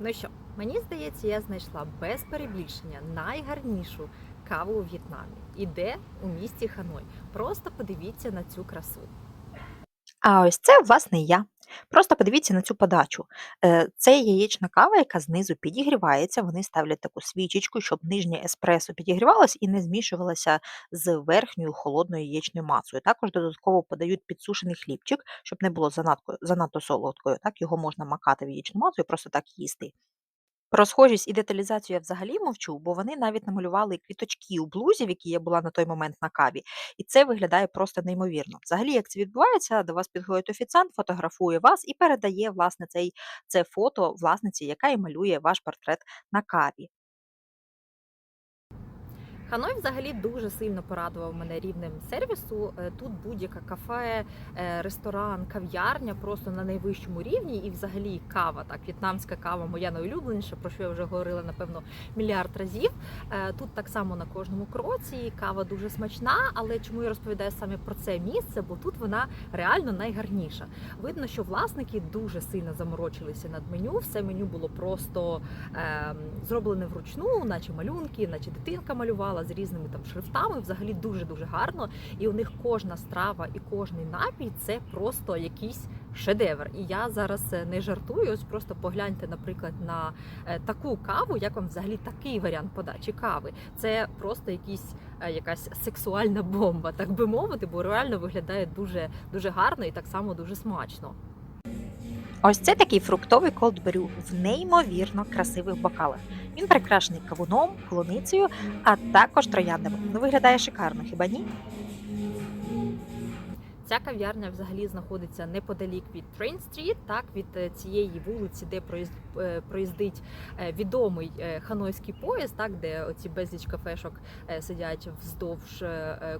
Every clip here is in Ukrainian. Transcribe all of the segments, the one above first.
Ну що, мені здається, я знайшла без перебільшення найгарнішу каву у В'єтнамі. І де у місті Ханой. Просто подивіться на цю красу. А ось це, власне, я. Просто подивіться на цю подачу. Е, Це яєчна кава, яка знизу підігрівається. Вони ставлять таку свічечку, щоб нижнє еспресо підігрівалось і не змішувалося з верхньою холодною яєчною масою. Також додатково подають підсушений хлібчик, щоб не було занадто, занадто солодкою. Так його можна макати в яєчну масу і просто так їсти. Про схожість і деталізацію я взагалі мовчу, бо вони навіть намалювали квіточки у блузі, в якій я була на той момент на каві, і це виглядає просто неймовірно. Взагалі, як це відбувається, до вас підходить офіціант, фотографує вас і передає власне цей це фото власниці, яка і малює ваш портрет на каві. Ханой взагалі дуже сильно порадував мене рівнем сервісу. Е, Тут будь-яка кафе, е, ресторан, кав'ярня просто на найвищому рівні, і взагалі кава, так, в'єтнамська кава, моя найулюбленіша, про що я вже говорила напевно мільярд разів. Е, Тут так само на кожному кроці кава дуже смачна, але чому я розповідаю саме про це місце? Бо тут вона реально найгарніша. Видно, що власники дуже сильно заморочилися над меню. Все меню було просто е, зроблене вручну, наче малюнки, наче дитинка малювала з різними там шрифтами. Взагалі дуже дуже гарно. І у них кожна страва і кожний напій це просто якийсь шедевр. І я зараз е, не жартую. Ось просто погляньте, наприклад, на е, таку каву, як вам взагалі такий варіант подачі кави. Це просто якийсь е, якась сексуальна бомба, так би мовити, бо реально виглядає дуже дуже гарно і так само дуже смачно. Ось це такий фруктовий колдберю в неймовірно красивих бокалах. Він прикрашений кавуном, полуницею, а також трояндами. Ну, виглядає шикарно, хіба ні? Ця кав'ярня взагалі знаходиться неподалік від Train Street, так від е, цієї вулиці, де проїзд- е, проїздить е, відомий ханойський поїзд, так де оці безліч кафешок сидять вздовж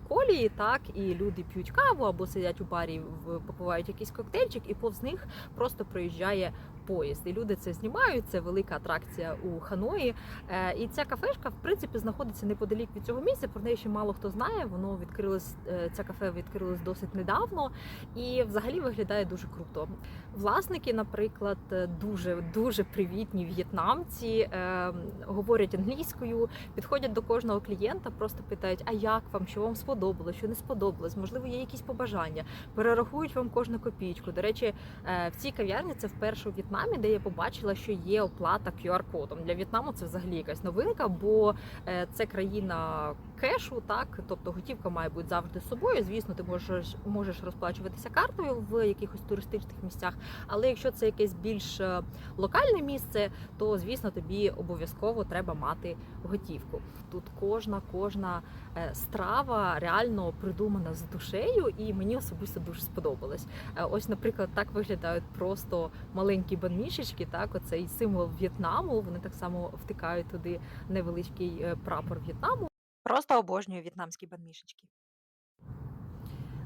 колії, так і люди п'ють каву або сидять у барі, попивають якийсь коктейльчик, і повз них просто проїжджає поїзд. І люди це знімають. Це велика атракція у Ханої. Е, І ця кафешка, в принципі, знаходиться неподалік від цього місця. Про неї ще мало хто знає. Воно відкрилось е, ця кафе відкрилось досить недавно і взагалі виглядає дуже круто. Власники, наприклад, дуже дуже привітні в'єтнамці, е, говорять англійською, підходять до кожного клієнта, просто питають: а як вам, що вам сподобалось, що не сподобалось, можливо, є якісь побажання, перерахують вам кожну копійку. До речі, е, в цій кав'ярні це вперше у В'єтнамі, де я побачила, що є оплата QR-кодом. Для В'єтнаму це взагалі якась новинка, бо е, це країна кешу, так тобто готівка має бути завжди з собою. Звісно, ти можеш можеш розплачуватися картою в якихось туристичних місцях. Але якщо це якесь більш е, локальне місце, то звісно тобі обов'язково треба мати готівку. Тут кожна кожна е, страва реально придумана з душею, і мені особисто дуже сподобалось. Ось, наприклад, так виглядають просто маленькі банмішечки. Так, оцей символ В'єтнаму. Вони так само втикають туди невеличкий е, прапор В'єтнаму. Просто обожнюю в'єтнамські банмішечки.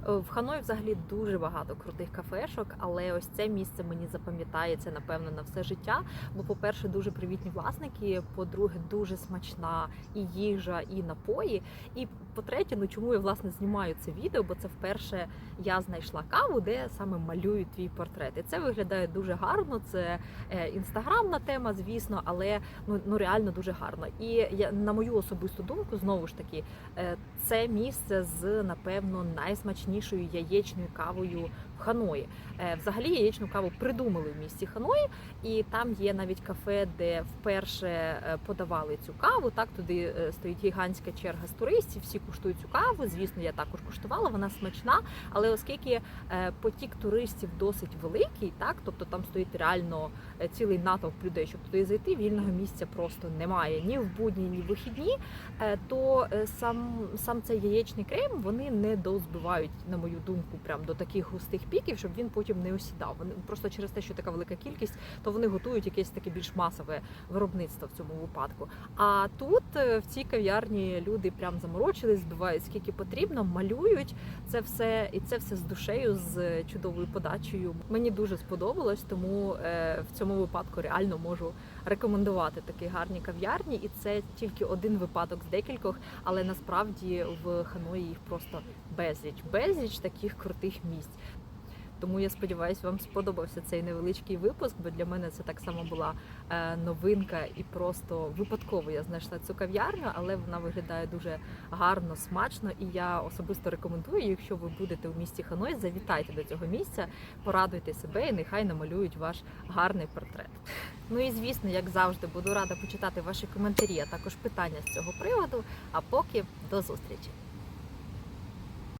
В Ханої взагалі дуже багато крутих кафешок, але ось це місце мені запам'ятається напевно на все життя. Бо, по-перше, дуже привітні власники. По-друге, дуже смачна і їжа, і напої. І по-третє, ну чому я власне знімаю це відео? Бо це вперше я знайшла каву, де саме малюють твій портрет. І це виглядає дуже гарно. Це е, інстаграмна тема, звісно, але ну, ну реально дуже гарно. І я на мою особисту думку, знову ж таки, е, це місце з напевно найсмачнішою яєчною кавою в Ханої. Е, Взагалі яєчну каву придумали в місті Ханої, і там є навіть кафе, де вперше е, подавали цю каву. Так туди е, стоїть гігантська черга з туристів. Всі куштують цю каву. Звісно, я також куштувала. Вона смачна, але оскільки потік туристів досить великий, так тобто там стоїть реально цілий натовп людей, щоб туди зайти. Вільного місця просто немає ні в будні, ні в вихідні. То сам сам цей яєчний крем вони не дозбивають, на мою думку, прям до таких густих піків, щоб він потім не осідав. Вони просто через те, що така велика кількість, то вони готують якесь таке більш масове виробництво в цьому випадку. А тут е, в цій кав'ярні люди прям заморочились, збивають скільки потрібно, малюють це все, і це все з душею, з чудовою подачею. Мені дуже сподобалось, тому е, в цьому випадку реально можу рекомендувати такі гарні кав'ярні, і це тільки один випадок з декількох, але насправді в Ханої їх просто безліч, безліч таких крутих місць. Тому я сподіваюся, вам сподобався цей невеличкий випуск, бо для мене це так само була е, новинка і просто випадково я знайшла цю кав'ярню, але вона виглядає дуже гарно, смачно. І я особисто рекомендую, якщо ви будете в місті Ханой, завітайте до цього місця, порадуйте себе і нехай намалюють ваш гарний портрет. Ну і звісно, як завжди, буду рада почитати ваші коментарі, а також питання з цього приводу. А поки до зустрічі!